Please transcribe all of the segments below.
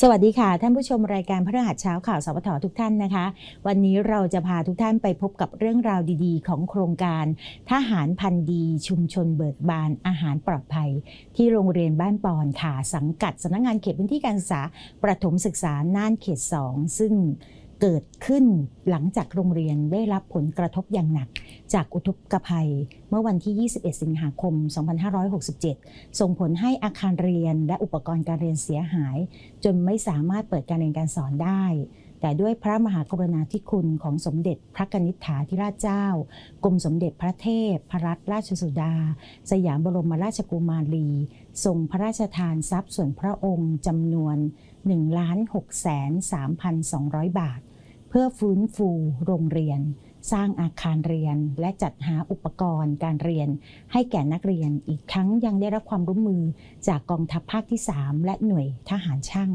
สวัสดีค่ะ ท่านผู้ชมรายการพระรหัสเช้าข่าวสวททุกท่านนะคะ วันนี้เราจะพาทุกท่านไปพบกับเรื่องราวดีๆ ของโครงการทหารพันธุ์ดีชุมชนเบิกบานอาหารปลอดภัย ที่โรงเรียนบ้านปอนค่ะสังกัดสำนักงานเขตพื้นที่การศึกษาประถมศึกษาน่านเขต 2 ซึ่ง เกิดขึ้นหลังจากโรงเรียนได้รับผลกระทบอย่างหนัก จากอุทกภัย เมื่อวันที่ 21 สิงหาคม 2567 ส่งผลให้อาคารเรียนและอุปกรณ์การเรียนเสียหาย จนไม่สามารถเปิดการเรียนการสอนได้ แต่ด้วยพระมหากรุณาธิคุณของสมเด็จพระกนิษฐาธิราชเจ้า กรมสมเด็จพระเทพพระรัตนราชสุดา สยามบรมราชกุมารีทรงพระราชทานทรัพย์ส่วนพระองค์จำนวน1 6 3 2 0 0 บาท เพื่อฟื้นฟูโรงเรียน สร้างอาคารเรียน และจัดหาอุปกรณ์การเรียน ให้แก่นักเรียนอีกทั้งยังได้รับความร่วมมือจากกองทัพภาคที่ 3 และหน่วยทหารช่าง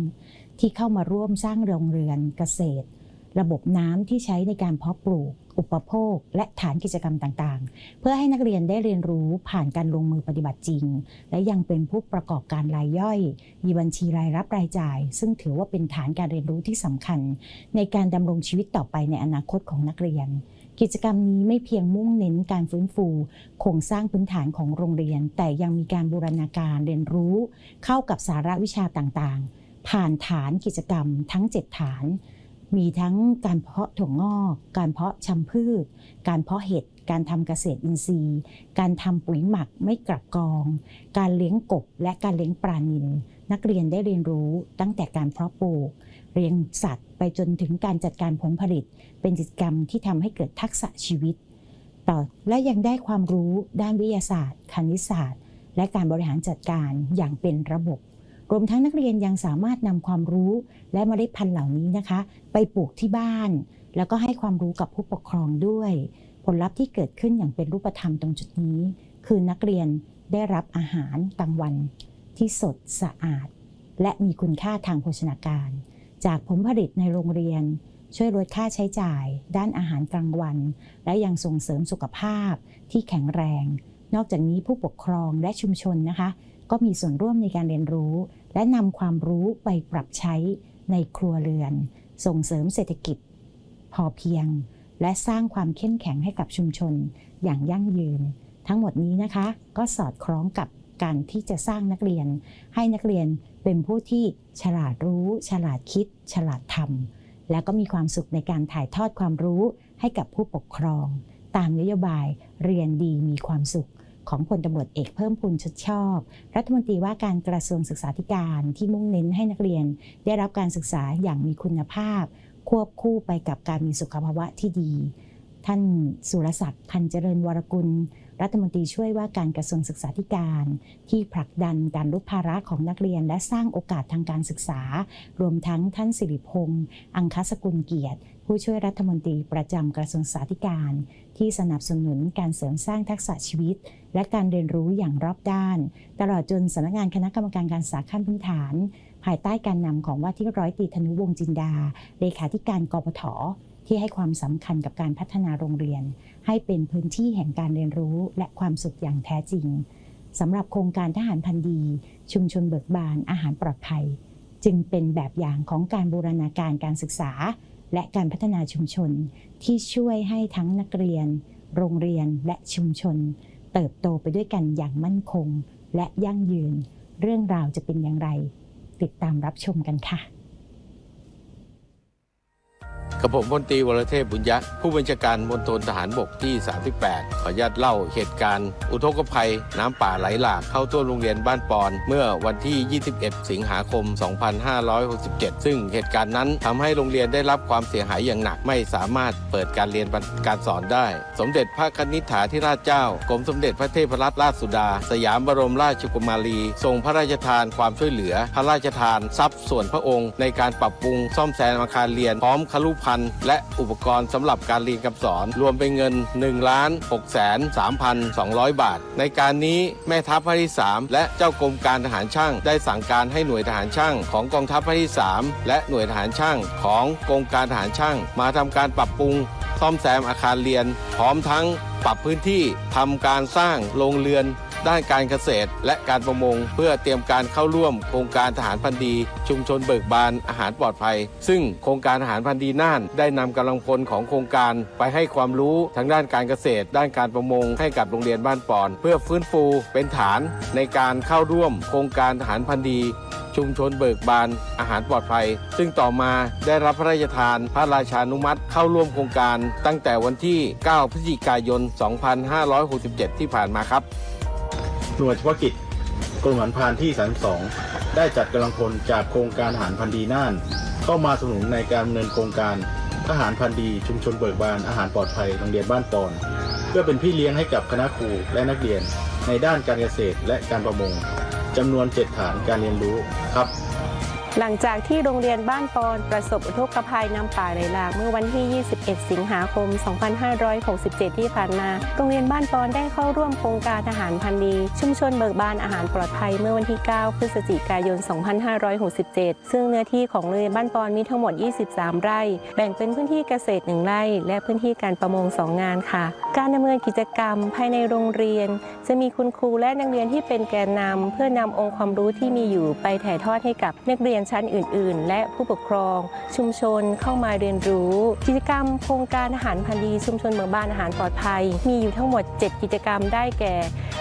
ที่เข้ามาร่วมสร้างโรงเรือนเกษตร ระบบน้ำที่ใช้ในการเพาะปลูก อุปโภค และฐานกิจกรรมต่างๆ เพื่อให้นักเรียนได้เรียนรู้ผ่านการลงมือปฏิบัติจริง และยังเป็นผู้ประกอบการรายย่อย มีบัญชีรายรับรายจ่าย ซึ่งถือว่าเป็นฐานการเรียนรู้ที่สำคัญ ในการดำรงชีวิตต่อไปในอนาคตของนักเรียนกิจกรรมนี้ไม่เพียงมุ่งเน้นการฟื้นฟูโครงสร้างพื้นฐานของโรงเรียน แต่ยังมีการบูรณาการเรียนรู้ เข้ากับสาระวิชาต่างๆ ผ่านฐานกิจกรรมทั้ง 7 ฐาน มีทั้งการเพาะถั่วงอก การเพาะชำพืช การเพาะเห็ด การทำเกษตรอินทรีย์ การทำปุ๋ยหมักไม่กลับกอง การเลี้ยงกบและการเลี้ยงปลานิลนักเรียนได้เรียนรู้ตั้งแต่การเพาะปลูกเลี้ยงสัตว์ไปจนถึงการจัดการผลผลิต เป็นกิจกรรมที่ทำให้เกิดทักษะชีวิต ต่อและยังได้ความรู้ด้านวิทยาศาสตร์ คณิตศาสตร์ และการบริหารจัดการอย่างเป็นระบบ รวมทั้งนักเรียนยังสามารถนำความรู้และเมล็ดพันธุ์เหล่านี้นะคะ ไปปลูกที่บ้าน แล้วก็ให้ความรู้กับผู้ปกครองด้วย ผลลัพธ์ที่เกิดขึ้นอย่างเป็นรูปธรรมตรงจุดนี้ คือนักเรียนได้รับอาหารกลางวัน ที่สดสะอาด และมีคุณค่าทางโภชนาการ จากผลผลิตในโรงเรียน ช่วยลดค่าใช้จ่าย ด้านอาหารกลางวัน และยังส่งเสริมสุขภาพที่แข็งแรง นอกจากนี้ผู้ปกครองและชุมชนนะคะ ก็มีส่วนร่วมในการเรียนรู้ และนำความรู้ไปปรับใช้ในครัวเรือน ส่งเสริมเศรษฐกิจ พอเพียง และสร้างความเข้มแข็งให้กับชุมชนอย่างยั่งยืน ทั้งหมดนี้นะคะก็สอดคล้องกับการที่จะสร้างนักเรียน ให้นักเรียนเป็นผู้ที่ฉลาดรู้ ฉลาดคิด ฉลาดทำและก็มีความสุขในการถ่ายทอดความรู้ให้กับผู้ปกครอง ตามนโยบายเรียนดีมีความสุข ของพลตำรวจเอกเพิ่มพูนชดชอบ รัฐมนตรีว่าการกระทรวงศึกษาธิการที่มุ่งเน้นให้นักเรียน ได้รับการศึกษาอย่างมีคุณภาพ ควบคู่ไปกับการมีสุขภาวะที่ดี ท่านสุรศักดิ์พันเจริญวรกุล รัฐมนตรีช่วยว่าการกระทรวงศึกษาธิการ ที่ผลักดันการลดภาระของนักเรียน และสร้างโอกาสทางการศึกษา รวมทั้งท่านสิริพงษ์อังคสกุลเกียรติ ผู้ช่วยรัฐมนตรีประจำกระทรวงศึกษาธิการ ที่สนับสนุนการเสริมสร้างทักษะชีวิต และการเรียนรู้อย่างรอบด้าน ตลอดจนสำนักงานคณะกรรมการการศึกษาขั้นพื้นฐาน ภายใต้การนำของว่าที่ร้อยตรีธนุวงจินดา เลขาธิการกปทที่ให้ความสำคัญกับการพัฒนาโรงเรียน ให้เป็นพื้นที่แห่งการเรียนรู้และความสุขอย่างแท้จริงสำหรับโครงการทหารพันธ์ดี ชุมชนเบิกบานอาหารปลอดภัย จึงเป็นแบบอย่างของการบูรณาการการศึกษา และการพัฒนาชุมชน ที่ช่วยให้ทั้งนักเรียน โรงเรียนและชุมชน เติบโตไปด้วยกันอย่างมั่นคง และยั่งยืน เรื่องราวจะเป็นอย่างไร ติดตามรับชมกันค่ะ กับผมพลตรีวรเทพบุญยะผู้บัญชาการมณฑลทหารบกที่ 38 ขออนุญาตเล่าเหตุการณ์ อุทกภัยน้ำป่าไหลหลากเข้าท่วมโรงเรียนบ้านปอน เมื่อวันที่ 21 สิงหาคม 2567 ซึ่งเหตุการณ์นั้นทำให้โรงเรียนได้รับความเสียหายอย่างหนักไม่สามารถเปิดการเรียนการสอนได้ สมเด็จพระคณิษฐาธิราชเจ้ากรมสมเด็จพระเทพรัตนราชสุดา สยามบรมราชกุมารีทรงพระราชทานความช่วยเหลือ พระราชทานทรัพย์ส่วนพระองค์ ในการปรับปรุงซ่อมแซมอาคารเรียนพร้อมคลุันธ์และอุปกรณ์สำหรับการเรียนการสอน รวมเป็นเงิน1ล้าน6แสน3,200 บาท ในการนี้แม่ทัพภาคที่ 3 และเจ้ากรมการทหารช่าง ได้สั่งการให้หน่วยทหารช่าง ของกองทัพภาคที่ 3 และหน่วยทหารช่าง ของกรมการทหารช่าง มาทำการปรับปรุง ซ่อมแซมอาคารเรียน พร้อมทั้งปรับพื้นที่ทำการสร้างโรงเรือน ด้านการเกษตรและการประมง เพื่อเตรียมการเข้าร่วมโครงการทหารพันธีชุมชนเบิกบานอาหารปลอดภัย ซึ่งโครงการทหารพันธีน่านได้นำกำลังพลของโครงการไปให้ความรู้ทางด้านการเกษตร ด้านการประมงให้กับโรงเรียนบ้านปอน เพื่อฟื้นฟูเป็นฐานในการเข้าร่วม โครงการทหารพันธีชุมชนเบิกบานอาหารปลอดภัย ซึ่งต่อมาได้รับพระราชทานพระราชานุมัติเข้าร่วมโครงการ ตั้งแต่วันที่ 9 พฤศจิกายน 2567 ที่ผ่านมาครับ หน่วยเฉพาะกิจกรมหารพานที่ 32 ได้จัดกำลังพลจากโครงการหารพันธีน่าน เข้ามาสนับสนุนในการดำเนินโครงการทหารพันธีชุมชนเบิกบานอาหารปลอดภัยโรงเรียนบ้านปอน เพื่อเป็นพี่เลี้ยงให้กับคณะครูและนักเรียน ในด้านการเกษตรและการประมงจำนวน 7 ฐานการเรียนรู้ครับ หลังจากที่โรงเรียนบ้านปอนประสบอุทกภัยน้ำป่าไหลหลากเมื่อวันที่ 21 สิงหาคม 2567 ที่ผ่านมา โรงเรียนบ้านปอนได้เข้าร่วมโครงการทหารพันธุ์ดี ชุมชนเบิกบานอาหารปลอดภัยเมื่อวันที่ 9 พฤศจิกายน 2567 ซึ่งเนื้อที่ของโรงเรียนบ้านปอนมีทั้งหมด 23 ไร่ แบ่งเป็นพื้นที่เกษตร 1 ไร่ และพื้นที่การประมง 2 งานค่ะ การดำเนินกิจกรรมภายในโรงเรียน จะมีคุณครูและนักเรียนที่เป็นแกนนำเพื่อนำองค์ความรู้ที่มีอยู่ไปถ่ายทอดให้กับนักเรียนนชั้นอื่น ๆ และผู้ปกครอง ชุมชนเข้ามาเรียนรู้ กิจกรรมโครงการอาหารพันธุ์ดีชุมชนเมืองบ้านอาหารปลอดภัย มีอยู่ทั้งหมด 7 กิจกรรมได้แก่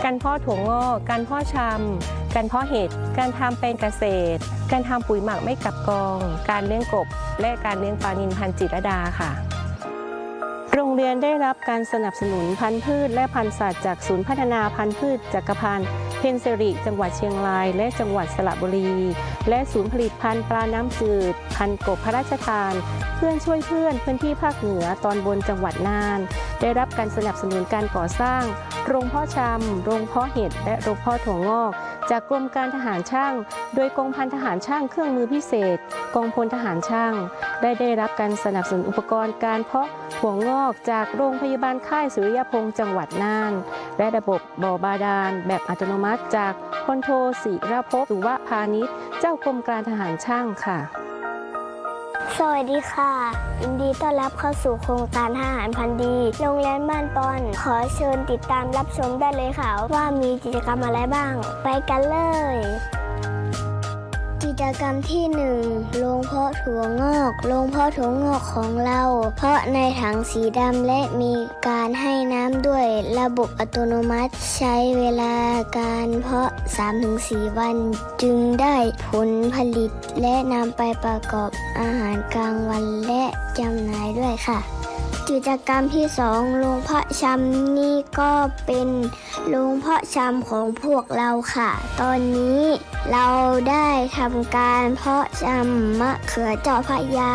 การเพาะถั่วงอกการเพาะชำการเพาะเห็ดการทำเป็นเกษตร การทำปุ๋ยหมักไม่กลับกอง การเลี้ยงกบ และการเลี้ยงปลานิลพันจิตรดาค่ะโรงเรียนได้รับการสนับสนุนพันธุ์พืชและพันธุ์สัตว์จากศูนย์พัฒนาพันธุ์พืชจักรพันธ์ เพนซิริจังหวัดเชียงราย และจังหวัดสระบุรี และศูนย์ผลิตพันธุ์ปลาน้ำจืด พันกบพระราชทาน เพื่อนช่วยเพื่อนพื้นที่ภาคเหนือตอนบนจังหวัดน่าน ได้รับการสนับสนุนการก่อสร้าง โรงเพาะชำโรงเพาะเห็ดและโรงเพาะถั่วงอกจากกรมการทหารช่าง โดยกองพันทหารช่างเครื่องมือพิเศษ กองพลทหารช่าง ได้ได้รับการสนับสนุนอุปกรณ์การเพาะถั่วงอกจากโรงพยาบาลค่ายสุริยพงษ์จังหวัดน่าน และระบบบ่อบาดาลแบบอัตโนมัติจากพลโทศิรภพสุวพานิชย์ เจ้ากรมการทหารช่างค่ะ สวัสดีค่ะยินดีต้อนรับเข้าสู่โครงการทหารพันธ์ดี โรงเรียนบ้านปอน ขอเชิญติดตามรับชมได้เลยค่ะ ว่ามีกิจกรรมอะไรบ้าง ไปกันเลย จกรรมที่1โรงเพาะถั่วงอกโรงเพาะถั่วงอกของเรา เพาะในถังสีดำและมีการให้น้ำด้วยระบบอัตโนมัติ ใช้เวลาการเพาะ 3-4 วัน จึงได้ผลผลิตและนำไปประกอบอาหารกลางวันและจำหน่ายด้วยค่ะ กิจกรรมที่2โรงเพาะชำนี่ก็เป็นโรงเพาะชำของพวกเราค่ะ ตอนนี้เราได้ทำการเพาะชำมะเขือเจ้าพะยา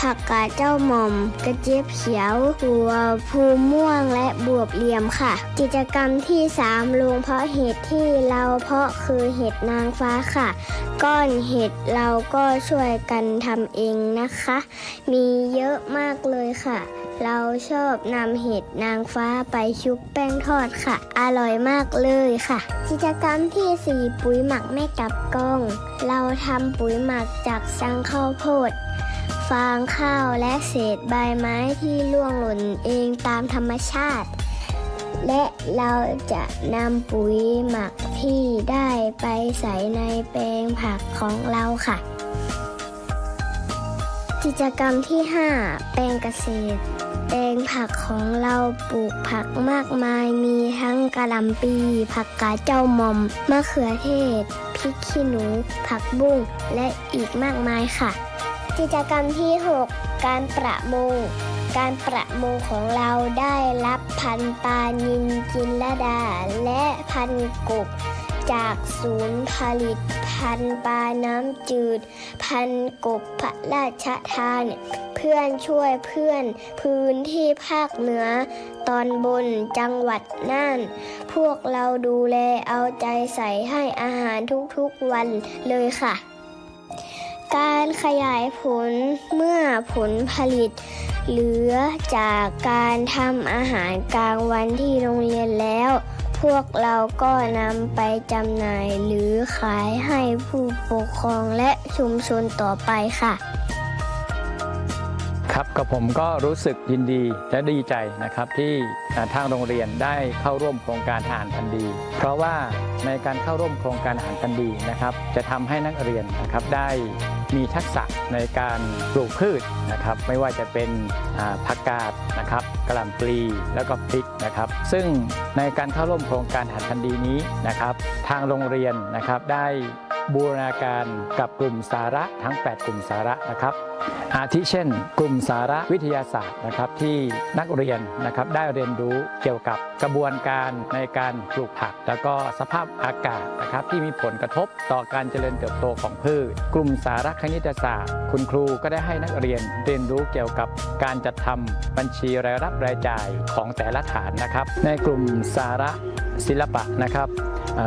ผักกาดเจ้าหม่อม กระเจี๊ยบเขียวหัวภูม่วงและบวบเหลี่ยมค่ะ กิจกรรมที่3โรงเพาะเห็ดที่เราเพาะคือเห็ดนางฟ้าค่ะ ก้อนเห็ดเราก็ช่วยกันทำเองนะคะ มีเยอะมากเลยค่ะ เราชอบนำเห็ดนางฟ้าไปชุบแป้งทอดค่ะ อร่อยมากเลยค่ะ กิจกรรมที่ 4 ปุ๋ยหมักไม่กลับกล้อง เราทำปุ๋ยหมักจากสังข้าวโพด ฟางข้าวและเศษใบไม้ที่ร่วงหล่นเองตามธรรมชาติ และเราจะนำปุ๋ยหมักที่ได้ไปใส่ในแปลงผักของเราค่ะ กิจกรรมที่ 5 แปลงเกษตร แปลงผักของเราปลูกผักมากมาย มีทั้งกะหล่ำปี ผักกาดเจ้าหม่อม มะเขือเทศ พริกขี้หนู ผักบุ้ง และอีกมากมายค่ะ กิจกรรมที่ 6 การประมง การประมงของเราได้รับพันปลานินจินลดา และพันกบจากศูนย์ผลิต พันปลาน้ำจืด พันกบพระราชทาน เพื่อนช่วยเพื่อนพื้นที่ภาคเหนือ ตอนบนจังหวัดน่าน พวกเราดูแลเอาใจใส่ให้อาหารทุกๆวันเลยค่ะ การขยายผลเมื่อผลผลิตเหลือจากการทำอาหารกลางวันที่โรงเรียนแล้ว พวกเราก็นำไปจำหน่ายหรือขายให้ผู้ปกครองและชุมชนต่อไปค่ะ ครับกับผมก็รู้สึกยินดีและดีใจนะครับที่ทางโรงเรียนได้เข้าร่วมโครงการทหารพันดี เพราะว่าในการเข้าร่วมโครงการทหารพันดีนะครับ จะทำให้นักเรียนนะครับได้ มีทักษะในการปลูกพืชนะครับไม่ว่าจะเป็นผักกาดนะครับกระหล่ำปลีแล้วก็พริกนะครับซึ่งในการเข้าร่วมโครงการหัดพันดีนี้นะครับทางโรงเรียนนะครับได้บูรณาการกับกลุ่มสาระทั้ง 8 กลุ่มสาระนะครับ อาทิเช่น กลุ่มสาระวิทยาศาสตร์นะครับที่นักเรียนนะครับได้เรียนรู้เกี่ยวกับกระบวนการในการปลูกผัก แล้วก็สภาพอากาศนะครับที่มีผลกระทบต่อการเจริญเติบโตของพืช กลุ่มสาระคณิตศาสตร์ คุณครูก็ได้ให้นักเรียนเรียนรู้เกี่ยวกับการจัดทำบัญชีรายรับรายจ่ายของแต่ละฐานนะครับในกลุ่มสาระศิลปะนะครับ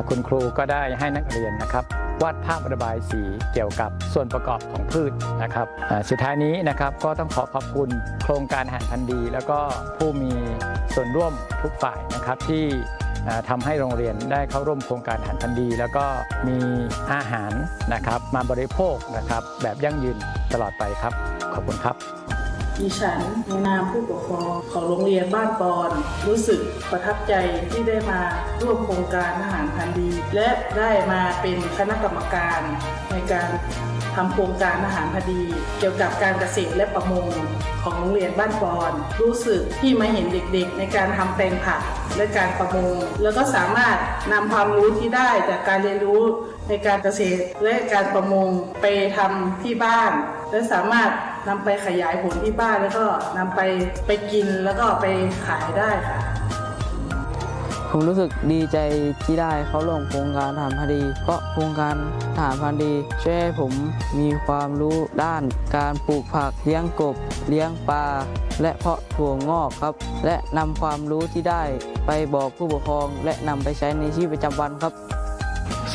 คุณครูก็ได้ให้นักเรียนนะครับ วาดภาพระบายสีเกี่ยวกับส่วนประกอบของพืชนะครับสุดท้ายนี้นะครับก็ต้องขอขอบคุณโครงการอาหารพันธุ์ดี แล้วก็ผู้มีส่วนร่วมทุกฝ่ายนะครับที่อ่าทำให้โรงเรียนได้เข้าร่วมโครงการอาหารพันธุ์ดี แล้วก็มีอาหารนะครับมาบริโภคนะครับแบบยั่งยืนตลอดไปครับ ขอบคุณครับ ดิฉันในนามผู้ปกครองของโรงเรียนบ้านปอน รู้สึกประทับใจที่ได้มาร่วมโครงการอาหารพันดี และได้มาเป็นคณะกรรมการในการทำโครงการอาหารพอดี เกี่ยวกับการเกษตรและประมงของโรงเรียนบ้านปอน รู้สึกที่มาเห็นเด็กๆ ในการทำแปลงผักและการประมง แล้วก็สามารถนำความรู้ที่ได้จากการเรียนรู้ในการเกษตรและการประมงไปทำที่บ้าน และสามารถ นำไปขยายผลที่บ้านแล้วก็นำไปไปกินแล้วก็ไปขายได้ค่ะ ผมรู้สึกดีใจที่ได้เข้าร่วมโครงการทหารพันธุ์ดีเพราะโครงการทหารพันธุ์ดีช่วยให้ผมมีความรู้ด้านการปลูกผักเลี้ยงกบ เลี้ยงปลาและเพาะถั่วงอกครับ และนำความรู้ที่ได้ไปบอกผู้ปกครอง และนำไปใช้ในชีวิตประจำวันครับ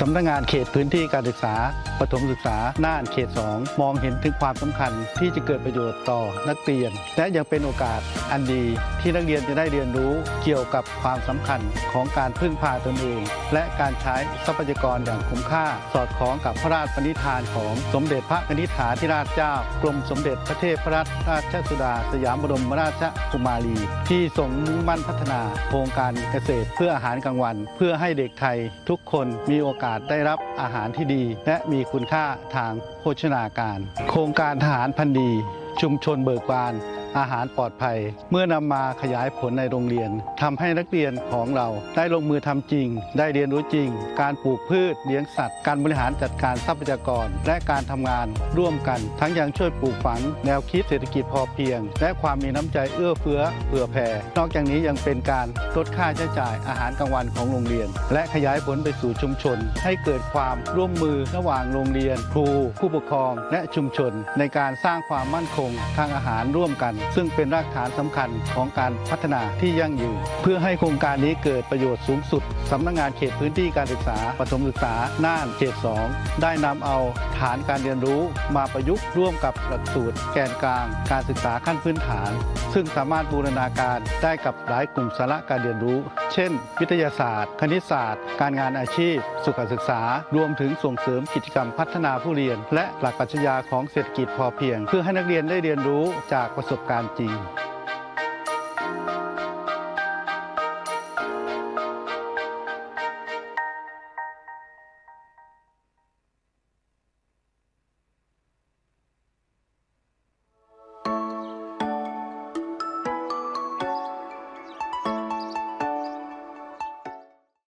สำนักงานเขตพื้นที่การศึกษาประถมศึกษาน่านเขต 2 มองเห็นถึงความสำคัญที่จะเกิดประโยชน์ต่อนักเรียน และยังเป็นโอกาสอันดีที่นักเรียนจะได้เรียนรู้เกี่ยวกับความสำคัญของการพึ่งพาตนเอง และการใช้ทรัพยากรอย่างคุ้มค่า สอดคล้องกับพระราชปณิธานของสมเด็จพระนิธิฐาธิราชเจ้ากรมสมเด็จพระเทพรัตนราชสุดา สยามบรมราชกุมารี ที่ทรงมุ่งมั่นพัฒนาโครงการเกษตรเพื่ออาหารกลางวัน เพื่อให้เด็กไทยทุกคนมีโอกาสได้รับอาหารที่ดี และมีคุณค่าทางโภชนาการ โครงการทหารพันธุ์ดี ชุมชนเบิกบาน อาหารปลอดภัย เมื่อนำมาขยายผลในโรงเรียนทำให้นักเรียนของเราได้ลงมือทำจริง ได้เรียนรู้จริง การปลูกพืชเลี้ยงสัตว์ การบริหารจัดการทรัพยากร และการทำงานร่วมกัน ทั้งยังช่วยปลูกฝัง แนวคิดเศรษฐกิจพอเพียง และความมีน้ำใจเอื้อเฟื้อเผื่อแผ่ นอกจากนี้ยังเป็นการลดค่าใช้จ่ายอาหารกลางวันของโรงเรียน และขยายผลไปสู่ชุมชน ให้เกิดความร่วมมือระหว่างโรงเรียน ครู ผู้ปกครอง และชุมชน ในการสร้างความมั่นคงทางอาหารร่วมกันซึ่งเป็นรากฐานสำคัญของการพัฒนาที่ยั่งยืน เพื่อให้โครงการนี้เกิดประโยชน์สูงสุดสำนักงานเขตพื้นที่การศึกษาปฐมศึกษาน่านเขต 2 ได้นำเอาฐานการเรียนรู้มาประยุกต์ร่วมกับหลักสูตรแกนกลาง การศึกษาขั้นพื้นฐาน ซึ่งสามารถบูรณาการได้กับหลายกลุ่มสาระการเรียนรู้ เช่น วิทยาศาสตร์ คณิตศาสตร์ การงานอาชีพ สุขศึกษา รวมถึงส่งเสริมกิจกรรมพัฒนาผู้เรียน และหลักปรัชญาของเศรษฐกิจพอเพียง เพื่อให้นักเรียนได้เรียนรู้จากประสบการณ์จริง